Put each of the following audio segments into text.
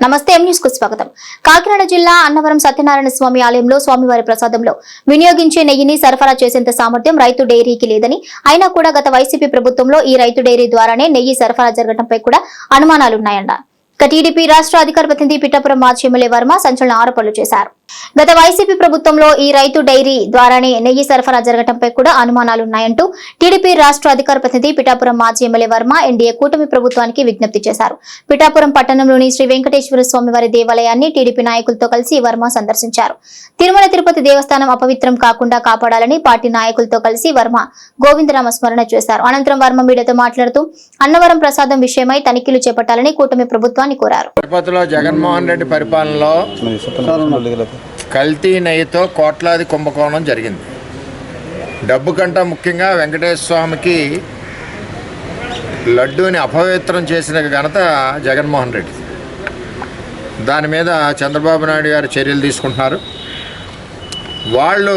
నమస్తే న్యూస్కు స్వాగతం. కాకినాడ జిల్లా అన్నవరం సత్యనారాయణ స్వామి ఆలయంలో స్వామివారి ప్రసాదంలో వినియోగించే నెయ్యిని సరఫరా చేసేంత సామర్థ్యం రైతు డైరీకి లేదని అయినా కూడా గత వైసీపీ ప్రభుత్వంలో ఈ రైతు డైరీ ద్వారానే నెయ్యి సరఫరా జరగడంపై కూడా అనుమానాలున్నాయన్నారు ఇక టీడీపీ రాష్ట్ర అధికార ప్రతినిధి పిఠాపురం మాజీ ఎమ్మెల్యే వర్మ సంచలన ఆరోపణలు చేశారు. గత వైసీపీ ప్రభుత్వంలో ఈ రైతు డైరీ ద్వారానే నెయ్యి సరఫరా జరగడంపై కూడా అనుమానాలున్నాయంటూ టీడీపీ రాష్ట్ర అధికార ప్రతినిధి పిఠాపురం మాజీ ఎమ్మెల్యే వర్మ ఎన్డీఏ కూటమి ప్రభుత్వానికి విజ్ఞప్తి చేశారు. పిఠాపురం పట్టణంలోని శ్రీ వెంకటేశ్వర స్వామివారి దేవాలయాన్ని టీడీపీ నాయకులతో కలిసి వర్మ సందర్శించారు. తిరుమల తిరుపతి దేవస్థానం అపవిత్రం కాకుండా కాపాడాలని పార్టీ నాయకులతో కలిసి వర్మ గోవిందనామ స్మరణ చేశారు. అనంతరం వర్మ మీడియాతో మాట్లాడుతూ అన్నవరం ప్రసాదం విషయమై తనిఖీలు చేపట్టాలని కూటమి ప్రభుత్వాన్ని కోరారు. తిరుపతిలో జగన్మోహన్ రెడ్డి పరిపాలనలో కల్తీ నెయ్యితో కోట్లాది కుంభకోణం జరిగింది. డబ్బు కంటే ముఖ్యంగా వెంకటేశ్వర స్వామికి లడ్డూని అపవిత్రం చేసిన ఘనత జగన్మోహన్ రెడ్డి. దాని మీద చంద్రబాబు నాయుడు గారు చర్యలు తీసుకుంటున్నారు. వాళ్ళు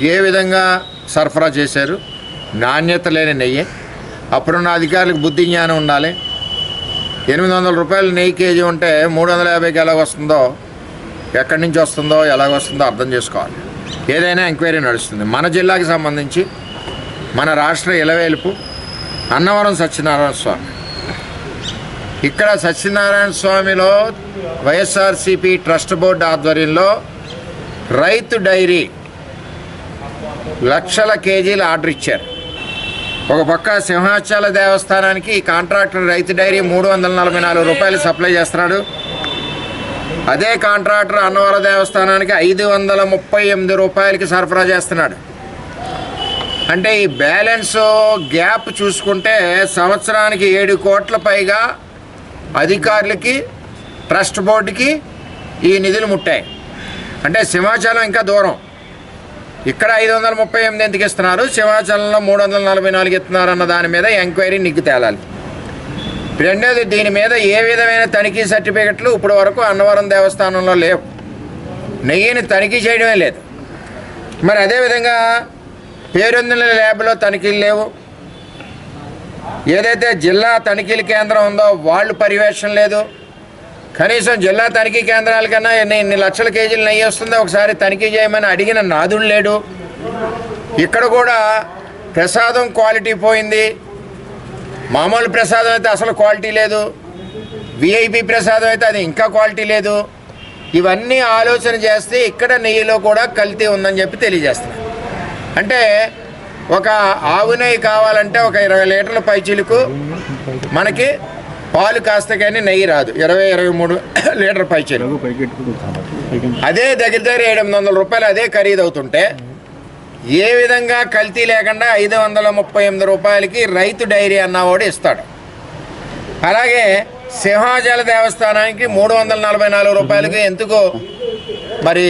ఏ విధంగా సరఫరా చేశారు? నాణ్యత లేని నెయ్యి. అప్పుడున్న అధికారులకు బుద్ధి జ్ఞానం ఉండాలి. ఎనిమిది వందల రూపాయలు నెయ్యి కేజీ ఉంటే మూడు వందల యాభైకి ఎలా వస్తుందో ఎక్కడి నుంచి వస్తుందో ఎలాగ వస్తుందో అర్థం చేసుకోవాలి. ఏదైనా ఎంక్వైరీ నడుస్తుంది. మన జిల్లాకి సంబంధించి మన రాష్ట్ర ఇలవేలుపు అన్నవరం సత్యనారాయణ స్వామి. ఇక్కడ సత్యనారాయణ స్వామిలో వైఎస్ఆర్సిపి ట్రస్ట్ బోర్డు ఆధ్వర్యంలో రైతు డైరీ లక్షల కేజీలు ఆర్డర్ ఇచ్చారు. ఒక పక్క సింహాచల దేవస్థానానికి ఈ కాంట్రాక్టర్ రైతు డైరీ మూడు వందల నలభై నాలుగు రూపాయలు సప్లై చేస్తున్నాడు. అదే కాంట్రాక్టర్ అన్నవరం దేవస్థానానికి ఐదు వందల ముప్పై ఎనిమిది రూపాయలకి సరఫరా చేస్తున్నాడు. అంటే ఈ బ్యాలెన్స్ గ్యాప్ చూసుకుంటే సంవత్సరానికి ఏడు కోట్ల పైగా అధికారులకి ట్రస్ట్ బోర్డుకి ఈ నిధులు ముట్టాయి. అంటే సింహాచలం ఇంకా దూరం. ఇక్కడ ఐదు వందల ముప్పై ఎనిమిది ఎందుకు ఇస్తున్నారు? సింహాచలంలో మూడు వందల నలభై నాలుగు ఇస్తున్నారు అన్న దాని మీద ఎంక్వైరీ నిగ్గు తేలాలి. రెండోది దీని మీద ఏ విధమైన తనిఖీ సర్టిఫికెట్లు ఇప్పటి వరకు అన్నవరం దేవస్థానంలో లేవు. నెయ్యిని తనిఖీ చేయడమే లేదు. మరి అదేవిధంగా పేరొందిన ల్యాబ్లో తనిఖీలు లేవు. ఏదైతే జిల్లా తనిఖీల కేంద్రం ఉందో వాళ్ళు పర్యవేక్షణ లేదు. కనీసం జిల్లా తనిఖీ కేంద్రాల కన్నా ఎన్ని ఎన్ని లక్షల కేజీలు నెయ్యి వస్తుందో ఒకసారి తనిఖీ చేయమని అడిగిన నాదుడు లేడు. ఇక్కడ కూడా ప్రసాదం క్వాలిటీ పోయింది. మామూలు ప్రసాదం అయితే అసలు క్వాలిటీ లేదు. విఐపి ప్రసాదం అయితే అది ఇంకా క్వాలిటీ లేదు. ఇవన్నీ ఆలోచన చేస్తే ఇక్కడ నెయ్యిలో కూడా కల్తీ ఉందని చెప్పి తెలియజేస్తున్నారు అంటే ఒక ఆవు నెయ్యి కావాలంటే ఒక ఇరవై లీటర్ల పైచీలకు మనకి పాలు కాస్త కానీ నెయ్యి రాదు. ఇరవై ఇరవై మూడు లీటర్ పైచీలు అదే దగ్గర దగ్గర ఏడు వందల రూపాయలు అదే ఖరీదు అవుతుంటే ఏ విధంగా కల్తీ లేకుండా ఐదు వందల ముప్పై ఎనిమిది రూపాయలకి రైతు డైరీ అన్నవాడు ఇస్తాడు. అలాగే సింహాచల దేవస్థానానికి మూడు వందల నలభై నాలుగు రూపాయలకి ఎందుకు మరి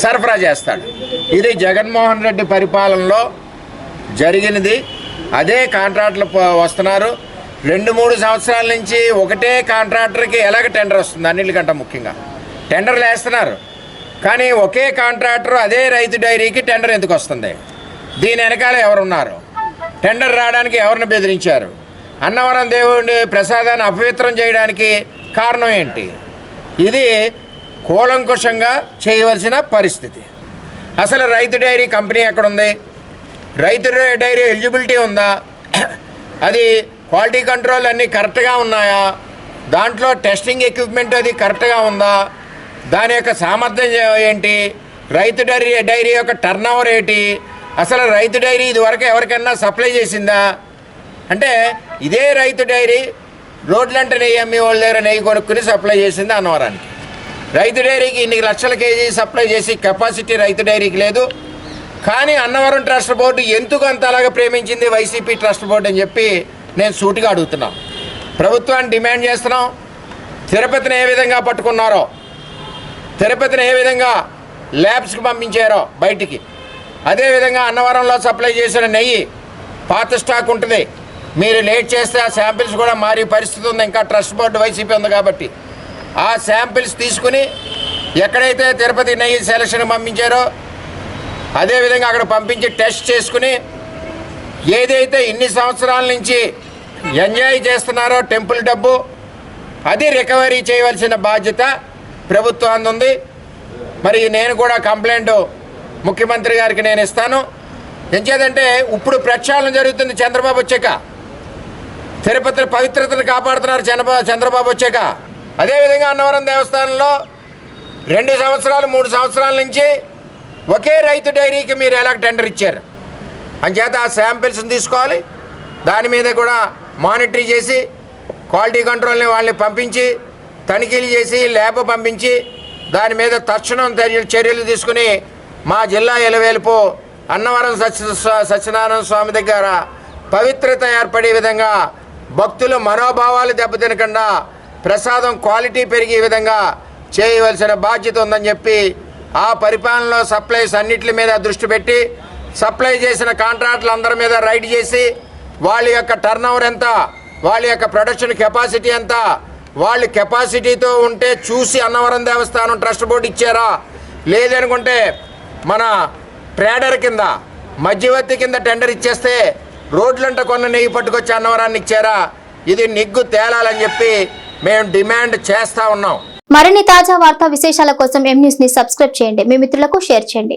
సరఫరా చేస్తాడు? ఇది జగన్మోహన్ రెడ్డి పరిపాలనలో జరిగినది. అదే కాంట్రాక్టులు వస్తున్నారు. రెండు మూడు సంవత్సరాల నుంచి ఒకటే కాంట్రాక్టర్కి ఎలాగ టెండర్ వస్తుంది? అన్నిటికంటే ముఖ్యంగా. టెండర్లు వేస్తున్నారు. కానీ ఒకే కాంట్రాక్టర్ అదే రైతు డైరీకి టెండర్ ఎందుకు వస్తుంది? దీని వెనకాల ఎవరున్నారు? టెండర్ రావడానికి ఎవరిని బెదిరించారు? అన్నవరం దేవుడి ప్రసాదాన్ని అపవిత్రం చేయడానికి కారణం ఏంటి? ఇది కూలంకుషంగా చేయవలసిన పరిస్థితి. అసలు రైతు డైరీ కంపెనీ ఎక్కడుంది? రైతు డైరీ ఎలిజిబిలిటీ ఉందా? అది క్వాలిటీ కంట్రోల్ అన్నీ కరెక్ట్గా ఉన్నాయా? దాంట్లో టెస్టింగ్ ఎక్విప్మెంట్ అది కరెక్ట్గా ఉందా? దాని యొక్క సామర్థ్యం ఏంటి? రైతు డైరీ డైరీ యొక్క టర్న్ ఓవర్ ఏంటి? అసలు రైతు డైరీ ఇదివరకు ఎవరికైనా సప్లై చేసిందా? అంటే ఇదే రైతు డైరీ రోడ్లంటే నెయ్యి అమ్మి వాళ్ళ దగ్గర నెయ్యి కొనుక్కుని సప్లై చేసింది అన్నవరానికి. రైతు డైరీకి ఇన్ని లక్షల కేజీ సప్లై చేసి కెపాసిటీ రైతు డైరీకి లేదు. కానీ అన్నవరం ట్రస్ట్ బోర్డు ఎందుకు అంత అలాగా ప్రేమించింది? వైసీపీ ట్రస్ట్ బోర్డు అని చెప్పి నేను సూటిగా అడుగుతున్నాం ప్రభుత్వాన్ని డిమాండ్ చేస్తున్నాం. తిరుపతిని ఏ విధంగా పట్టుకున్నారో తిరుపతిని ఏ విధంగా ల్యాబ్స్కి పంపించారో బయటికి. అదేవిధంగా అన్నవరంలో సప్లై చేసిన నెయ్యి పాత స్టాక్ ఉంటుంది. మీరు లేట్ చేస్తే ఆ శాంపిల్స్ కూడా మారి పరిస్థితి ఉంది. ఇంకా ట్రస్ట్ బోర్డు వైసీపీ ఉంది కాబట్టి. ఆ శాంపిల్స్ తీసుకుని ఎక్కడైతే తిరుపతి నెయ్యి సెలక్షన్ పంపించారో అదేవిధంగా అక్కడ పంపించి టెస్ట్ చేసుకుని ఏదైతే ఇన్ని సంవత్సరాల నుంచి ఎంజాయ్ చేస్తున్నారో టెంపుల్ డబ్బు అది రికవరీ చేయవలసిన బాధ్యత ప్రభుత్వాన్ని ఉంది. మరి నేను కూడా కంప్లైంట్ ముఖ్యమంత్రి గారికి నేను ఇస్తాను. ఎంచేదంటే ఇప్పుడు ప్రక్షాళన జరుగుతుంది చంద్రబాబు వచ్చాక. తిరుపతి పవిత్రతను కాపాడుతున్నారు చంద్రబాబు చంద్రబాబు వచ్చాక. అదేవిధంగా అన్నవరం దేవస్థానంలో రెండు సంవత్సరాలు మూడు సంవత్సరాల నుంచి ఒకే రైతు డైరీకి మీరు ఎలా టెండర్ ఇచ్చారు? అంచేత ఆ శాంపిల్స్ని తీసుకోవాలి. దాని మీద కూడా మానిటరీ చేసి క్వాలిటీ కంట్రోల్ని వాళ్ళని పంపించి తనిఖీలు చేసి ల్యాబ్ పంపించి దాని మీద తక్షణం చర్యలు తీసుకుని మా జిల్లా ఎలవేలుపు అన్నవరం సత్య సత్యనారాయణ స్వామి దగ్గర పవిత్రత ఏర్పడే విధంగా భక్తుల మనోభావాలు దెబ్బతినకుండా ప్రసాదం క్వాలిటీ పెరిగే విధంగా చేయవలసిన బాధ్యత ఉందని చెప్పి ఆ పరిపాలనలో సప్లైస్ అన్నిటి మీద దృష్టి పెట్టి సప్లై చేసిన కాంట్రాక్టులు అందరి మీద రైడ్ చేసి వాళ్ళ యొక్క టర్న్ ఎంత వాళ్ళ యొక్క ప్రొడక్షన్ కెపాసిటీ ఎంత వాళ్ళు కెపాసిటీతో ఉంటే చూసి అన్నవరం దేవస్థానం ట్రస్ట్ బోర్డు ఇచ్చారా? లేదనుకుంటే మన ట్రేడర్ కింద మధ్యవర్తి కింద టెండర్ ఇచ్చేస్తే రోడ్లంట కొన్న నెయ్యి పట్టుకొచ్చి అన్నవరాన్ని ఇచ్చారా? ఇది నిగ్గు తేలాలని చెప్పి మేము డిమాండ్ చేస్తా ఉన్నాం. మరిన్ని తాజా వార్తా విశేషాల కోసం ఎం న్యూస్ని సబ్స్క్రైబ్ చేయండి. మీ మిత్రులకు షేర్ చేయండి.